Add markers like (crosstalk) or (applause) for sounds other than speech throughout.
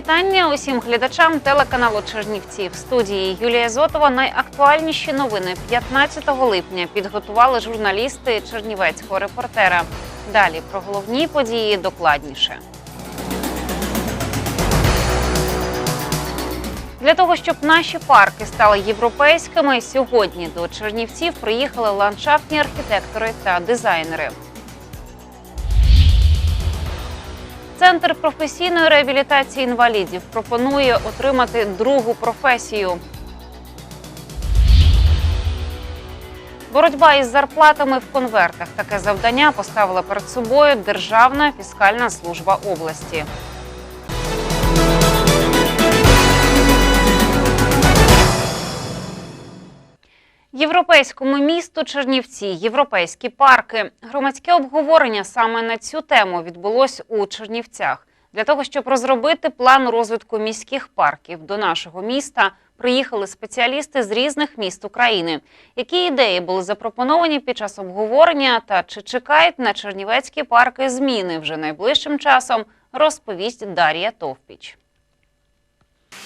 Вітання усім глядачам телеканалу Чернівці. В студії Юлія Зотова. Найактуальніші новини 15 липня підготували журналісти Чернівецького репортера. Далі про головні події докладніше. Для того щоб наші парки стали європейськими, сьогодні до Чернівців приїхали ландшафтні архітектори та дизайнери. Центр професійної реабілітації інвалідів пропонує отримати другу професію. Боротьба із зарплатами в конвертах. Таке завдання поставила перед собою Державна фіскальна служба області. Європейському місту Чернівці, європейські парки. Громадське обговорення саме на цю тему відбулось у Чернівцях. Для того, щоб розробити план розвитку міських парків до нашого міста, приїхали спеціалісти з різних міст України. Які ідеї були запропоновані під час обговорення та чи чекають на чернівецькі парки зміни вже найближчим часом, розповість Дар'я Товпіч.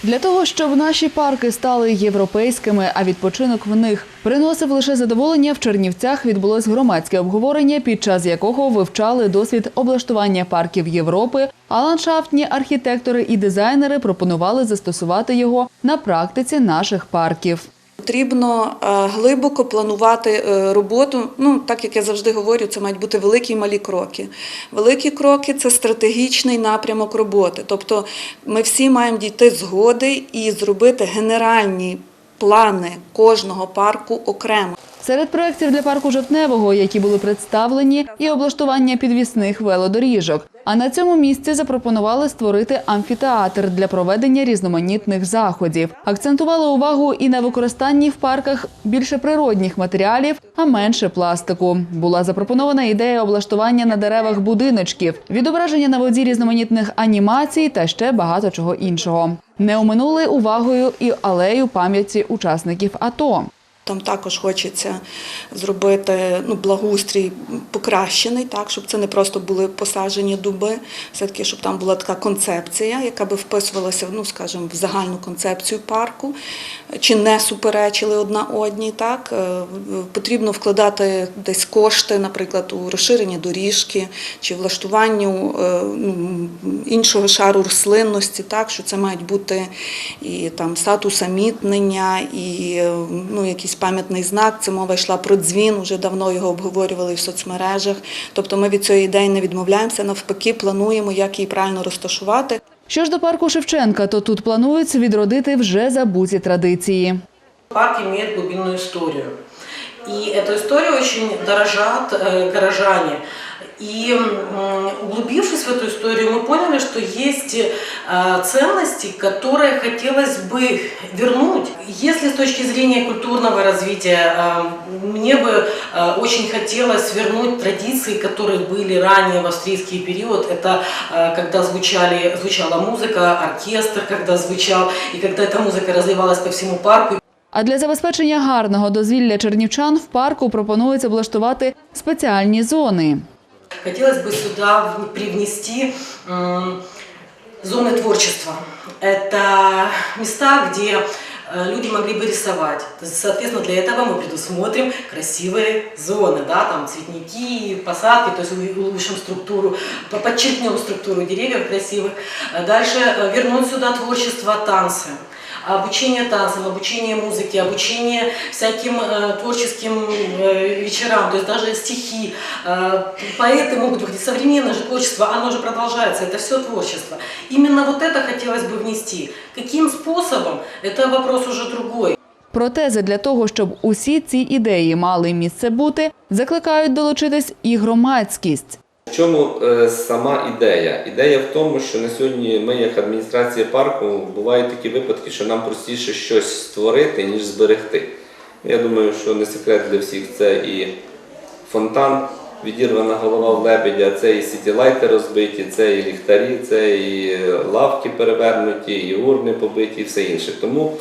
Для того, щоб наші парки стали європейськими, а відпочинок в них приносив лише задоволення, в Чернівцях відбулось громадське обговорення, під час якого вивчали досвід облаштування парків Європи, а ландшафтні архітектори і дизайнери пропонували застосувати його на практиці наших парків. Потрібно е, глибоко планувати е, роботу. Ну, так як я завжди говорю, це мають бути великі і малі кроки. Великі кроки це стратегічний напрямок роботи. Тобто ми всі маємо дійти згоди і зробити генеральні плани кожного парку окремо. Серед проєктів для парку Жовтневого, які були представлені, і облаштування підвісних велодоріжок. А на цьому місці запропонували створити амфітеатр для проведення різноманітних заходів. Акцентували увагу і на використанні в парках більше природних матеріалів, а менше пластику. Була запропонована ідея облаштування на деревах будиночків, відображення на воді різноманітних анімацій та ще багато чого іншого. Не оминули увагою і алею пам'яті учасників АТО. Там також хочеться зробити ну, благоустрій покращений, так, щоб це не просто були посаджені дуби, все-таки, щоб там була така концепція, яка би вписувалася ну, скажімо, в загальну концепцію парку, чи не суперечили одна одній. Так. Е, Потрібно вкладати десь кошти, наприклад, у розширення доріжки чи влаштуванню е, ну, іншого шару рослинності, так, що це мають бути і там сад усамітнення, і е, ну, якийсь пам'ятний знак. Це мова йшла про дзвін, вже давно його обговорювали в соцмережах. Тобто ми від цієї ідеї не відмовляємося, навпаки, плануємо, як її правильно розташувати. Що ж до парку Шевченка, то тут планується відродити вже забуті традиції. Парк має глибинну історію. І цю історію дуже дорожать э, горожане. И м, углубившись в эту историю, мы поняли, что есть э, ценности, которые хотелось бы вернуть. Если с точки зрения культурного развития, э, мне бы э, очень хотелось вернуть традиции, которые были ранее в австрийский период. Это э, когда звучали, звучала музыка, оркестр, когда звучал, и когда эта музыка разливалась по всему парку. А для забезпечення гарного дозвілля чернівчан в парку пропонується облаштувати спеціальні зони. Хотелось бы сюда привнести зоны творчества. Это места, где э, люди могли бы рисовать. Соответственно, для этого мы предусмотрим красивые зоны, да, там цветники, посадки, то есть улучшим структуру, по- подчеркнем структуру деревьев красивых. Дальше э, вернуть сюда творчество танцы обучение танцам, обучение музыке, обучение всяким э, творческим э, вечерам, то есть даже стихи. Э, поэты могут выходить, современное же творчество, оно же продолжается, это все творчество. Именно вот это хотелось бы внести. Каким способом, это вопрос уже другой. Проте для того, щоб усі ці ідеї мали місце бути, закликають долучитись і громадськість. В чому е, сама ідея? Ідея в тому, що на сьогодні ми, як адміністрація парку, бувають такі випадки, що нам простіше щось створити, ніж зберегти. Я думаю, що не секрет для всіх це і фонтан, відірвана голова в лебедя, це і сітілайти розбиті, це і ліхтарі, це і лавки перевернуті, і урни побиті, і все інше. Тому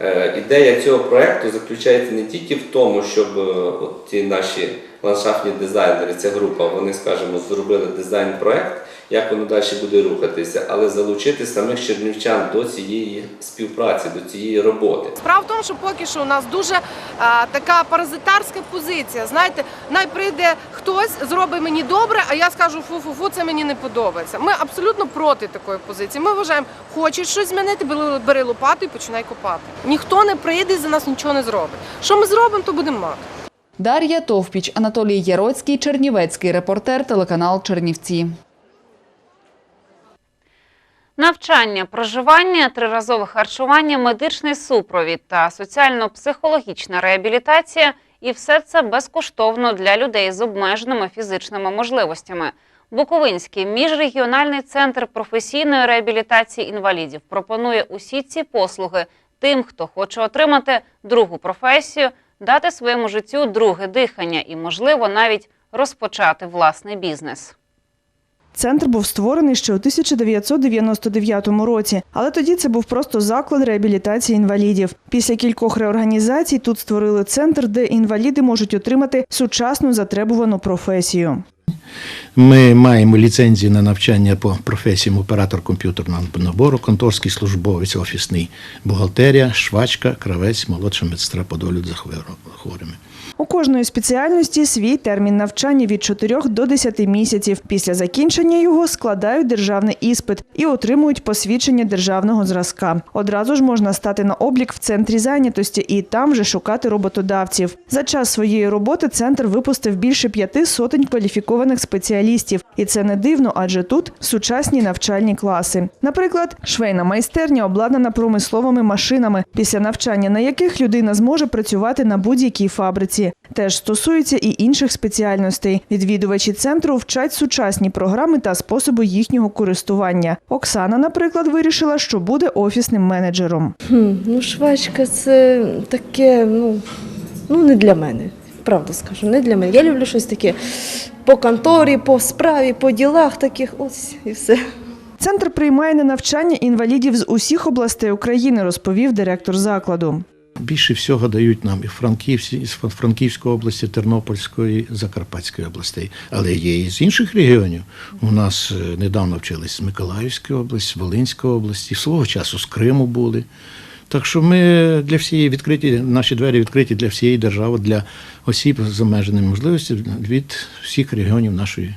е, ідея цього проекту заключається не тільки в тому, щоб е, от ті наші ландшафтні дизайнери, ця група, вони, скажімо, зробили дизайн-проект, як воно далі буде рухатися, але залучити самих чернівчан до цієї співпраці, до цієї роботи. Справа в тому, що поки що у нас дуже а, така паразитарська позиція. Знаєте, най прийде хтось, зробить мені добре, а я скажу фу-фу-фу, це мені не подобається. Ми абсолютно проти такої позиції. Ми вважаємо, хочеш щось змінити, бери лопату і починай копати. Ніхто не прийде і за нас нічого не зробить. Що ми зробимо, то будемо мати. Дар'я Товпіч, Анатолій Яроцький, Чернівецький репортер, телеканал Чернівці. Навчання, проживання, триразове харчування, медичний супровід та соціально-психологічна реабілітація і все це безкоштовно для людей з обмеженими фізичними можливостями. Буковинський міжрегіональний центр професійної реабілітації інвалідів пропонує усі ці послуги тим, хто хоче отримати другу професію, дати своєму життю друге дихання і, можливо, навіть розпочати власний бізнес. Центр був створений ще у 1999 році, але тоді це був просто заклад реабілітації інвалідів. Після кількох реорганізацій тут створили центр, де інваліди можуть отримати сучасну затребувану професію. Ми маємо ліцензію на навчання по професіям оператор комп'ютерного набору, конторський службовець, офісний, бухгалтерія, швачка, кравець, молодша медсестра по догляду за хворими. У кожної спеціальності свій термін навчання від 4 до 10 місяців. Після закінчення його складають державний іспит і отримують посвідчення державного зразка. Одразу ж можна стати на облік в центрі зайнятості і там вже шукати роботодавців. За час своєї роботи центр випустив більше п'яти сотень кваліфікованих спеціалістів, і це не дивно, адже тут сучасні навчальні класи. Наприклад, швейна майстерня обладнана промисловими машинами, після навчання на яких людина зможе працювати на будь-якій фабриці. Теж стосується і інших спеціальностей. Відвідувачі центру вчать сучасні програми та способи їхнього користування. Оксана, наприклад, вирішила, що буде офісним менеджером. Хм, ну, швачка це таке, ну, ну не для мене. Правду скажу, не для мене. Я люблю щось таке по конторі, по справі, по ділах таких. Ось і все. Центр приймає на навчання інвалідів з усіх областей України, розповів директор закладу. Більше всього дають нам і Франківські, з Франківської області, Тернопільської, Закарпатської областей. Але є і з інших регіонів. У нас е, недавно вчились з Миколаївської області, з Волинської області, свого часу з Криму були. Так що ми для всієї відкриті, наші двері відкриті для всієї держави, для осіб з обмеженими можливостями від всіх регіонів нашої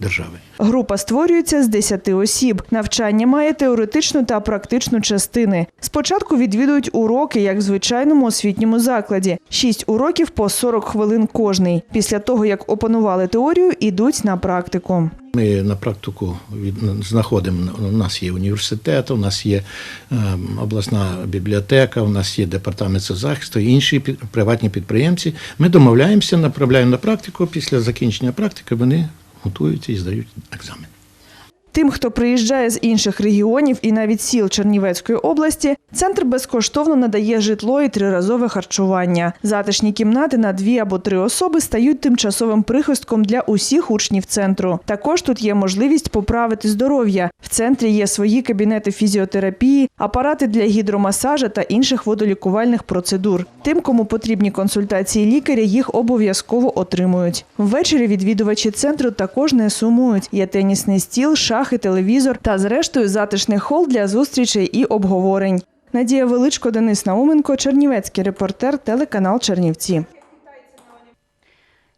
держави. Група створюється з 10 осіб. Навчання має теоретичну та практичну частини. Спочатку відвідують уроки, як в звичайному освітньому закладі. Шість уроків по 40 хвилин кожний. Після того, як опанували теорію, ідуть на практику. Ми на практику знаходимо, у нас є університет, у нас є е, обласна бібліотека, у нас є департамент соцзахисту, інші приватні підприємці. Ми домовляємося, направляємо на практику. Після закінчення практики вони готуються і здають екзамен. Тим, хто приїжджає з інших регіонів і навіть сіл Чернівецької області, центр безкоштовно надає житло і триразове харчування. Затишні кімнати на дві або три особи стають тимчасовим прихистком для усіх учнів центру. Також тут є можливість поправити здоров'я. В центрі є свої кабінети фізіотерапії, апарати для гідромасажа та інших водолікувальних процедур. Тим, кому потрібні консультації лікаря, їх обов'язково отримують. Ввечері відвідувачі центру також не сумують. Є тенісний стіл, шахи, телевізор та, зрештою, затишний хол для зустрічей і обговорень. Надія Величко, Денис Науменко, Чернівецький репортер, телеканал Чернівці.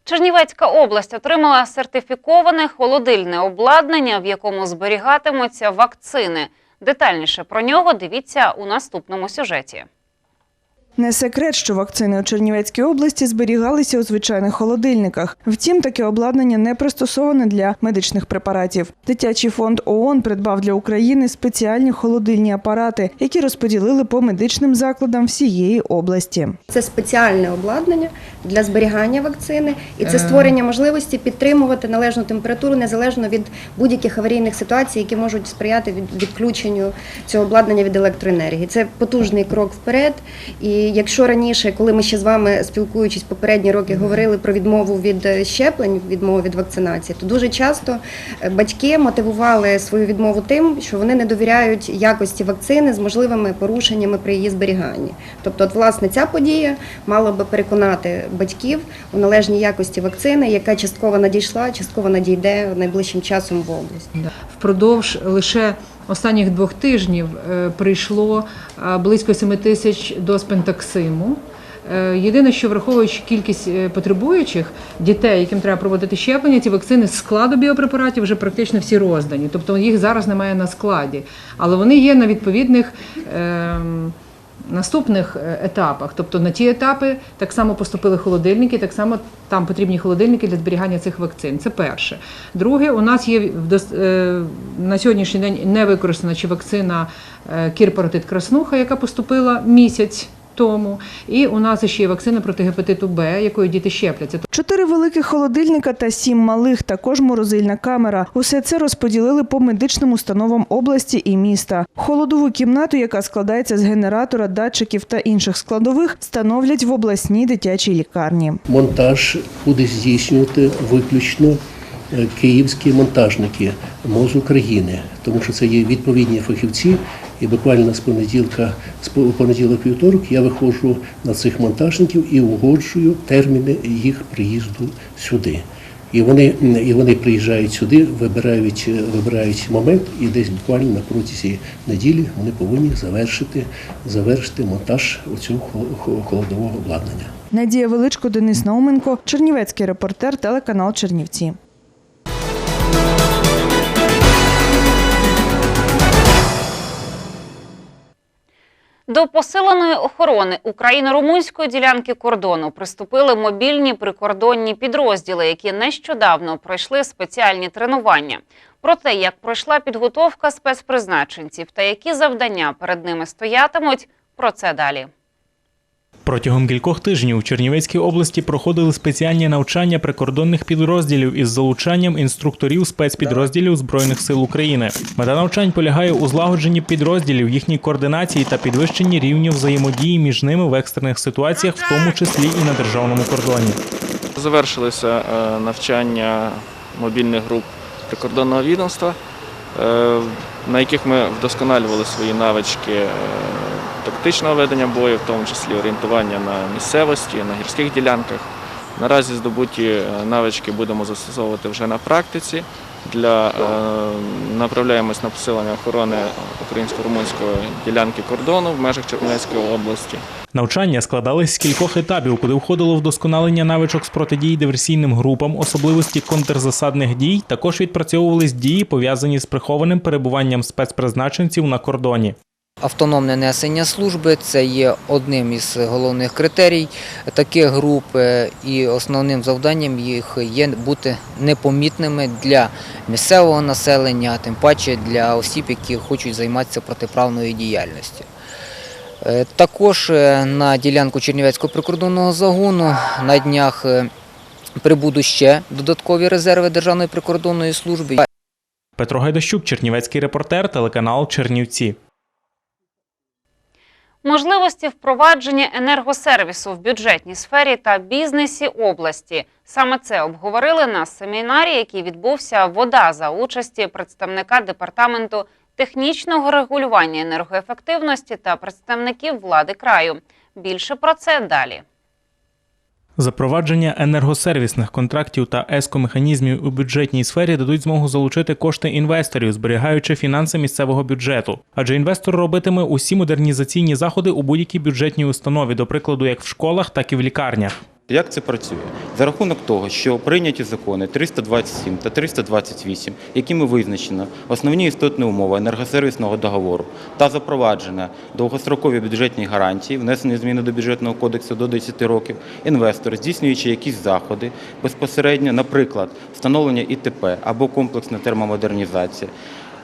Чернівецька область отримала сертифіковане холодильне обладнання, в якому зберігатимуться вакцини. Детальніше про нього дивіться у наступному сюжеті. Не секрет, що вакцини у Чернівецькій області зберігалися у звичайних холодильниках. Втім, таке обладнання не пристосоване для медичних препаратів. Дитячий фонд ООН придбав для України спеціальні холодильні апарати, які розподілили по медичним закладам всієї області. Це спеціальне обладнання для зберігання вакцини, і це створення можливості підтримувати належну температуру незалежно від будь-яких аварійних ситуацій, які можуть сприяти від відключенню цього обладнання від електроенергії. Це потужний крок вперед. І якщо раніше, коли ми ще з вами спілкуючись попередні роки, говорили про відмову від е, щеплень, відмову від вакцинації, то дуже часто е, батьки мотивували свою відмову тим, що вони не довіряють якості вакцини з можливими порушеннями при її зберіганні. Тобто, от власне ця подія мала би переконати батьків у належній якості вакцини, яка частково надійшла, частково надійде найближчим часом в область. Впродовж лише останніх двох тижнів е, прийшло е, близько 7 тисяч доз пентаксиму. Е, Єдине, що враховуючи кількість е, потребуючих дітей, яким треба проводити щеплення, ці вакцини з складу біопрепаратів вже практично всі роздані. Тобто їх зараз немає на складі, але вони є на відповідних. ем, Наступних е, етапах, тобто на ті етапи так само поступили холодильники, так само там потрібні холодильники для зберігання цих вакцин. Це перше. Друге, у нас є е, на сьогоднішній день не використана чи вакцина кірпаротит кірпаратит краснуха, яка поступила місяць тому. І у нас ще є вакцина проти гепатиту Б, якою діти щепляться. Чотири великих холодильника та сім малих, також морозильна камера. Усе це розподілили по медичним установам області і міста. Холодову кімнату, яка складається з генератора, датчиків та інших складових, становлять в обласній дитячій лікарні. Монтаж буде здійснювати виключно київські монтажники МОЗ України, тому що це є відповідні фахівці. І буквально з понеділка, з понеділок вівторок я виходжу на цих монтажників і угоджую терміни їх приїзду сюди. І вони, і вони приїжджають сюди, вибирають, е, вибирають момент, і десь буквально на протязі неділі вони повинні завершити, завершити монтаж цього холодового обладнання. Надія Величко, Денис Науменко, Чернівецький репортер, телеканал Чернівці. До посиленої охорони україно-румунської ділянки кордону приступили мобільні прикордонні підрозділи, які нещодавно пройшли спеціальні тренування. Про те, як пройшла підготовка спецпризначенців та які завдання перед ними стоятимуть, про це далі. Протягом кількох тижнів у Чернівецькій області проходили спеціальні навчання прикордонних підрозділів із залучанням інструкторів спецпідрозділів Збройних сил України. Мета навчань полягає у злагодженні підрозділів, їхній координації та підвищенні рівню взаємодії між ними в екстрених ситуаціях, в тому числі і на державному кордоні. Завершилися е, навчання мобільних груп прикордонного відомства, е, на яких ми вдосконалювали свої навички е, тактичного ведення бою, в тому числі орієнтування на місцевості, на гірських ділянках. Наразі здобуті е, навички будемо застосовувати вже на практиці. Для е, направляємось на посилення охорони українсько-румунської ділянки кордону в межах Чернівецької області. Навчання складались з кількох етапів, куди входило вдосконалення навичок з протидії диверсійним групам, особливості контрзасадних дій. Також відпрацьовувались дії, пов'язані з прихованим перебуванням спецпризначенців на кордоні. Автономне несення служби це є одним із головних критерій таких груп, е, і основним завданням їх є бути непомітними для місцевого населення, тим паче для осіб, які хочуть займатися протиправною діяльністю. Е, Також е, на ділянку Чернівецького прикордонного загону на днях прибудуть ще додаткові резерви Державної прикордонної служби. Петро Гайдащук, Чернівецький репортер, телеканал Чернівці. Можливості впровадження енергосервісу в бюджетній сфері та бізнесі області. Саме це обговорили на семінарі, який відбувся вода за участі представника департаменту технічного регулювання енергоефективності та представників влади краю. Більше про це далі. Запровадження енергосервісних контрактів та ескомеханізмів у бюджетній сфері дадуть змогу залучити кошти інвесторів, зберігаючи фінанси місцевого бюджету. Адже інвестор робитиме усі модернізаційні заходи у будь-якій бюджетній установі, до прикладу, як в школах, так і в лікарнях. Як це працює? За рахунок того, що прийняті закони 327 та 328, якими визначено основні істотні умови енергосервісного договору та запроваджено довгострокові бюджетні гарантії, внесені зміни до бюджетного кодексу до 10 років, інвестор, здійснюючи якісь заходи безпосередньо, наприклад, встановлення ІТП або комплексна термомодернізація,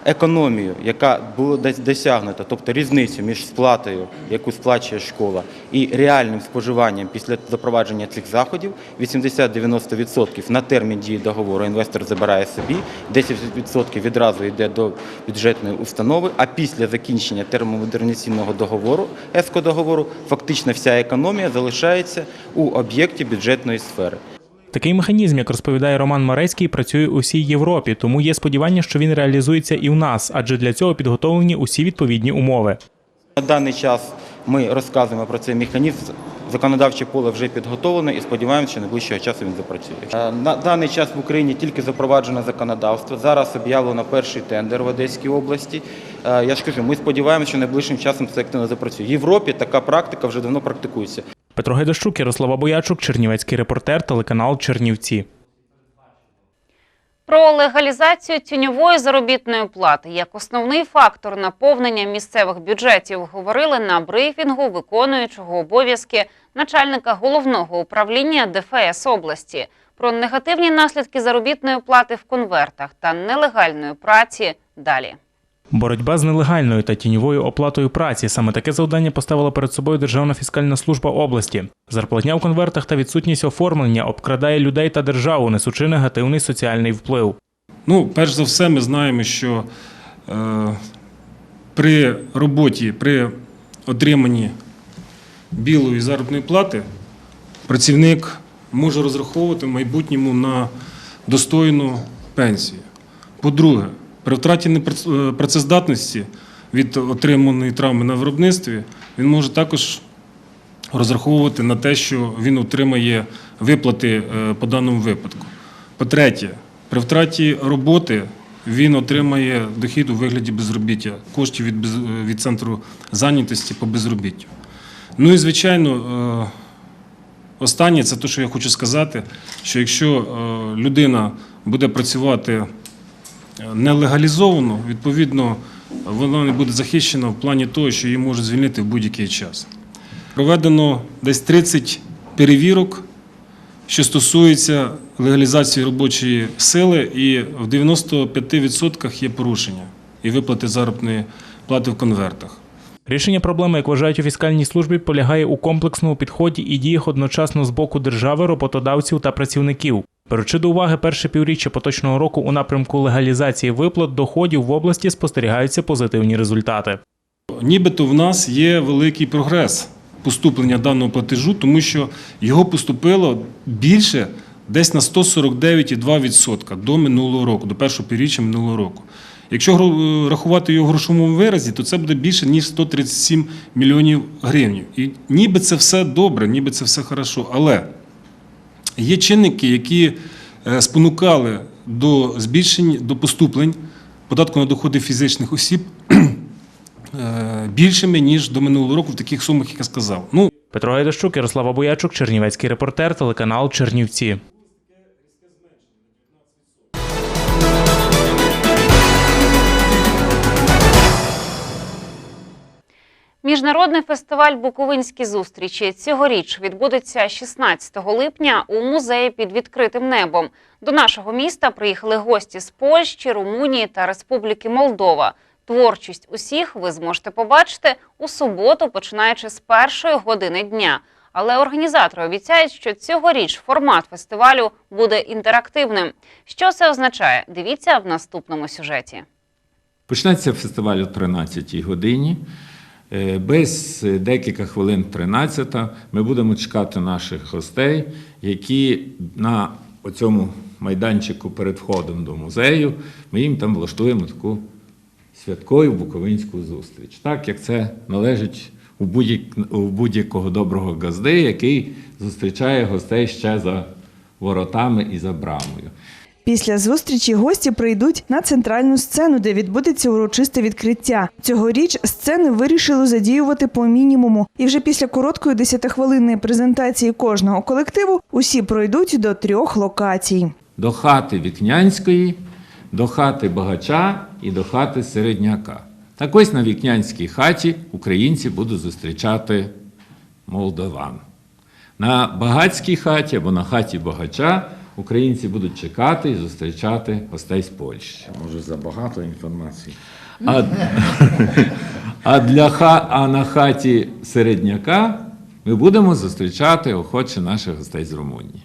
економію, яка була досягнута, тобто різницю між сплатою, яку сплачує школа, і реальним споживанням після запровадження цих заходів 80-90% на термін дії договору інвестор забирає собі, 10% відразу йде до бюджетної установи, а після закінчення термомодернізаційного договору, ЕСКО-договору, фактично вся економія залишається у об'єкті бюджетної сфери. Такий механізм, як розповідає Роман Марецький, працює у всій Європі, тому є сподівання, що він реалізується і у нас, адже для цього підготовлені усі відповідні умови. На даний час ми розказуємо про цей механізм. Законодавче поле вже підготовлено і сподіваємося, що найближчого часу він запрацює. Е, На даний час в Україні тільки запроваджено законодавство. Зараз об'явлено перший тендер в Одеській області. Е, Я ж кажу, ми сподіваємося, що найближчим часом це активно запрацює. В Європі така практика вже давно практикується. Петро Гайдащук, Ярослава Боячук, Чернівецький репортер, телеканал Чернівці. Про легалізацію тіньової заробітної плати як основний фактор наповнення місцевих бюджетів говорили на брифінгу виконуючого обов'язки начальника головного управління ДФС області. Про негативні наслідки заробітної плати в конвертах та нелегальної праці далі. Боротьба з нелегальною та тіньовою оплатою праці саме таке завдання поставила перед собою Державна фіскальна служба області. Зарплатня в конвертах та відсутність оформлення обкрадає людей та державу, несучи негативний соціальний вплив. Ну, перш за все, ми знаємо, що е, при роботі, при отриманні білої заробітної плати працівник може розраховувати в майбутньому на достойну пенсію. По-друге, при втраті непрац- е, від отриманої травми на виробництві він може також розраховувати на те, що він отримає виплати е, по даному випадку. По-третє, при втраті роботи він отримає дохід у вигляді безробіття, коштів від, е, від центру зайнятості по безробіттю. Ну і звичайно, останнє це те, що я хочу сказати, що якщо людина буде працювати нелегалізовано, відповідно, вона не буде захищена в плані того, що її можуть звільнити в будь-який час. Проведено десь 30 перевірок, що стосується легалізації робочої сили, і в 95% є порушення і виплати заробітної плати в конвертах. Рішення проблеми, як вважають у фіскальній службі, полягає у комплексному підході і діях одночасно з боку держави, роботодавців та працівників. Беручи до уваги перше півріччя поточного року у напрямку легалізації виплат доходів в області спостерігаються позитивні результати. Нібито в нас є великий прогрес поступлення даного платежу, тому що його поступило більше десь на 149,2% до минулого року, до першого півріччя минулого року. Якщо гро- рахувати його в грошовому виразі, то це буде більше ніж 137 мільйонів гривень. І ніби це все добре, ніби це все хорошо. Але є чинники, які е, спонукали до збільшення до поступлень податку на доходи фізичних осіб (clears throat) е, більшими ніж до минулого року в таких сумах, як я сказав. Ну Петро Гайдащук, Ярослава Боячук, Чернівецький репортер, телеканал Чернівці. Міжнародний фестиваль Буковинські зустрічі цьогоріч відбудеться 16 липня у музеї під відкритим небом. До нашого міста приїхали гості з Польщі, Румунії та Республіки Молдова. Творчість усіх ви зможете побачити у суботу, починаючи з першої години дня. Але організатори обіцяють, що цьогоріч формат фестивалю буде інтерактивним. Що це означає? Дивіться в наступному сюжеті. Почнеться фестиваль о 13 годині. Е, Без е, декілька хвилин 13 ми будемо чекати наших гостей, які на цьому майданчику перед входом до музею ми їм там влаштуємо таку святкову буковинську зустріч. Так як це належить у будь- у будь-якого доброго газди, який зустрічає гостей ще за воротами і за брамою. Після зустрічі гості прийдуть на центральну сцену, де відбудеться урочисте відкриття. Цьогоріч сцени вирішили задіювати по мінімуму. І вже після короткої десятихвилинної презентації кожного колективу усі пройдуть до трьох локацій. До хати Вікнянської, до хати Багача і до хати Середняка. Так ось на Вікнянській хаті українці будуть зустрічати молдаван. На Багацькій хаті або на хаті Багача українці будуть чекати і зустрічати гостей з Польщі. Може забагато інформації. А, а, для ха, а на хаті середняка ми будемо зустрічати охоче наших гостей з Румунії.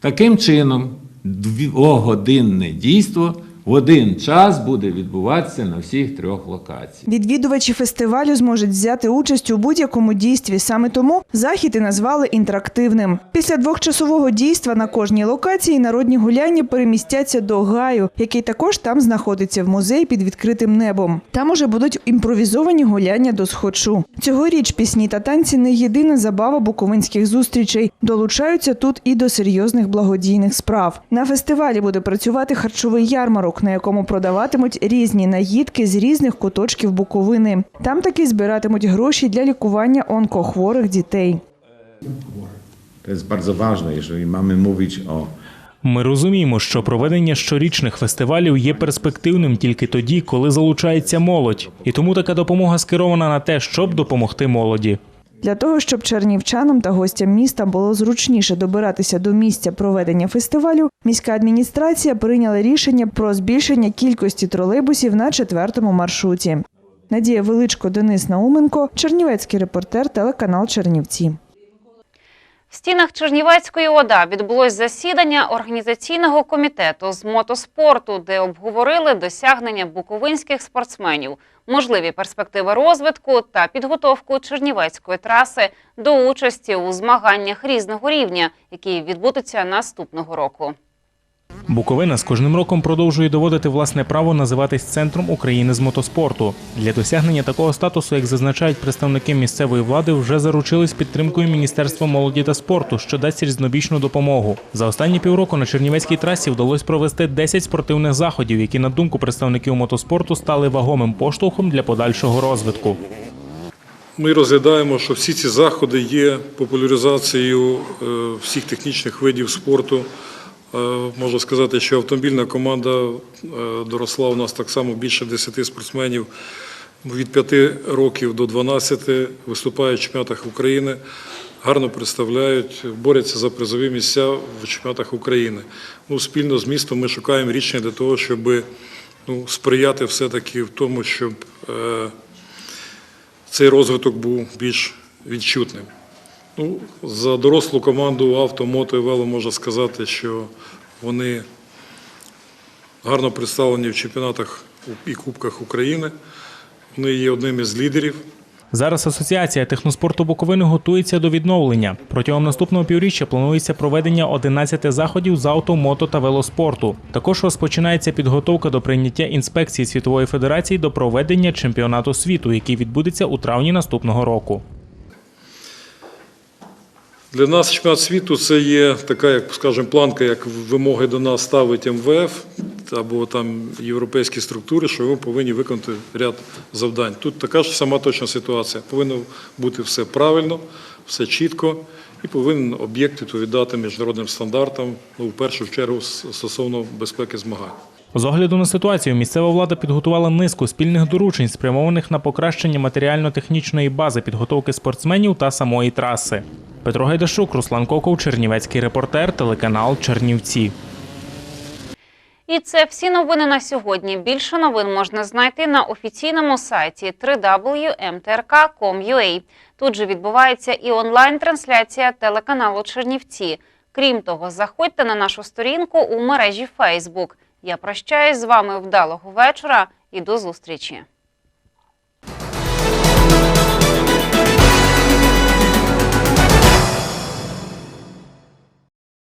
Таким чином, двогодинне дійство в один час буде відбуватися на всіх трьох локаціях. Відвідувачі фестивалю зможуть взяти участь у будь-якому дійстві. Саме тому захід і назвали інтерактивним. Після двохчасового дійства на кожній локації народні гуляння перемістяться до гаю, який також там знаходиться в музеї під відкритим небом. Там уже будуть імпровізовані гуляння до сходшу. Цьогоріч пісні та танці не єдина забава буковинських зустрічей. Долучаються тут і до серйозних благодійних справ. На фестивалі буде працювати харчовий ярмарок, на якому продаватимуть різні наїдки з різних куточків Буковини. Там таки збиратимуть гроші для лікування онкохворих дітей. To jest bardzo ważne, jeżeli mamy mówić Ми розуміємо, що проведення щорічних фестивалів є перспективним тільки тоді, коли залучається молодь, і тому така допомога скерована на те, щоб допомогти молоді. Для того, щоб чернівчанам та гостям міста було зручніше добиратися до місця проведення фестивалю, міська адміністрація прийняла рішення про збільшення кількості тролейбусів на четвертому маршруті. Надія Величко, Денис Науменко, Чернівецький репортер, телеканал Чернівці. В стінах Чернівецької ОДА відбулось засідання організаційного комітету з мотоспорту, де обговорили досягнення буковинських спортсменів, можливі перспективи розвитку та підготовку чернівецької траси до участі у змаганнях різного рівня, які відбудуться наступного року. Буковина з кожним роком продовжує доводити власне право називатись центром України з мотоспорту. Для досягнення такого статусу, як зазначають представники місцевої влади, вже заручились підтримкою Міністерства молоді та спорту, що дасть різнобічну допомогу. За останні півроку на Чернівецькій трасі вдалося провести 10 спортивних заходів, які, на думку представників мотоспорту, стали вагомим поштовхом для подальшого розвитку. Ми розглядаємо, що всі ці заходи є популяризацією е, всіх технічних видів спорту. Е, Можу сказати, що автомобільна команда е, доросла у нас так само більше 10 спортсменів від 5 років до 12 виступають в чемпіонатах України, гарно представляють, борються за призові місця в чемпіонатах України. Ну, спільно з містом ми шукаємо рішення для того, щоб ну, сприяти все-таки в тому, щоб е, цей розвиток був більш відчутним. Ну, за дорослу команду авто, мото і вело можна сказати, що вони гарно представлені в чемпіонатах і Кубках України. Вони є одним із лідерів. Зараз Асоціація техноспорту Буковини готується до відновлення. Протягом наступного півріччя планується проведення 11 заходів з авто, мото та велоспорту. Також розпочинається підготовка до прийняття інспекції Світової Федерації до проведення чемпіонату світу, який відбудеться у травні наступного року. Для нас чемпіонат світу це є така, як скажімо, планка, як вимоги до нас ставить МВФ або там європейські структури, що ми повинні виконати ряд завдань. Тут така ж сама точна ситуація. Повинно бути все правильно, все чітко, і повинен об'єкт відповідати міжнародним стандартам, ну, в першу чергу стосовно безпеки змагань. З огляду на ситуацію, місцева влада підготувала низку спільних доручень, спрямованих на покращення матеріально-технічної бази підготовки спортсменів та самої траси. Петро Гайдашук, Руслан Коков, Чернівецький репортер, телеканал Чернівці. І це всі новини на сьогодні. Більше новин можна знайти на офіційному сайті www.mtrk.com.ua. Тут же відбувається і онлайн-трансляція телеканалу Чернівці. Крім того, заходьте на нашу сторінку у мережі Facebook. Я прощаюсь з вами вдалого вечора і до зустрічі.